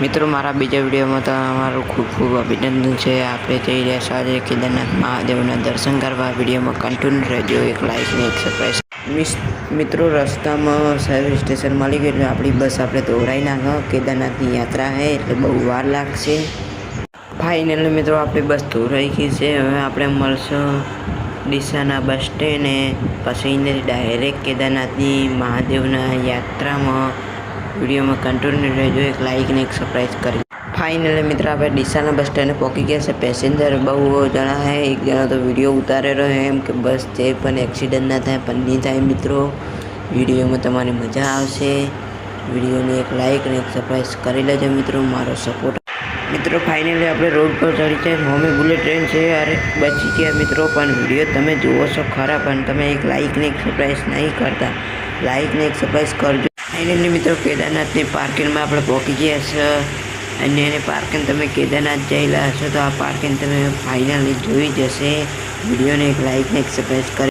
મિત્રો, મારા બીજા વિડીયોમાં તમારું ખૂબ ખૂબ અભિનંદન છે. આપણે જઈ રહ્યા આજે કેદારનાથ મહાદેવના દર્શન કરવા. વિડીયોમાં કન્ટિન્યુ રહેજો. એક લાઈક ને એક સબસ્ક્રાઈબ મિત્રો, રસ્તામાં સર્વિસ સ્ટેશન મળી ગયું એટલે આપણી બસ આપણે દોરાઈ નાખો કેદારનાથની યાત્રા છે એટલે બહુ વાર લાગશે. ફાઇનલી મિત્રો, આપણી બસ દોરાઈ ગઈ છે. હવે આપણે મળશું ડીસાના બસ સ્ટેન્ડ પછી ડાયરેક્ટ કેદારનાથની મહાદેવના યાત્રામાં. વિડીયોમાં કન્ટિન્યુ રહેજો એક લાઈક ને એક સરપ્રાઈઝ કરી ફાઇનલી મિત્રો આપણે ડીસાના બસ સ્ટેન્ડે પહોંચી ગયા છે પેસેન્જર બહુ જણા છે એક જણા તો વિડીયો ઉતારે રહ્યો એમ કે બસ જે પણ એક્સિડન્ટ ના થાય પણ નહીં થાય મિત્રો વિડીયોમાં તમારી મજા આવશે વિડીયોને એક લાઈક અને એક સરપ્રાઈઝ કરી લેજો મિત્રો મારો સપોર્ટ મિત્રો ફાઇનલી આપણે રોડ પર ચડી છે હોમે બુલેટ ટ્રેન છે અરે બચી ગયા મિત્રો પણ વિડીયો તમે જુઓ છો ખરા પણ તમે એક લાઈક ને એક સરપ્રાઈઝ નહીં કરતા લાઈક ને એક સરપ્રાઈઝ કરજો ફાઇનલી મિત્રો કેદારનાથની પાર્કિંગમાં આપણે પહોંચી ગયા છે. અને એને પાર્કિંગ તમે કેદારનાથ જયેલા હશો તો આ પાર્કિંગ તમે ફાઇનલી જોઈ જશે. વિડીયોને એક લાઈક ને એક સબસ્ક્રાઈબ કરી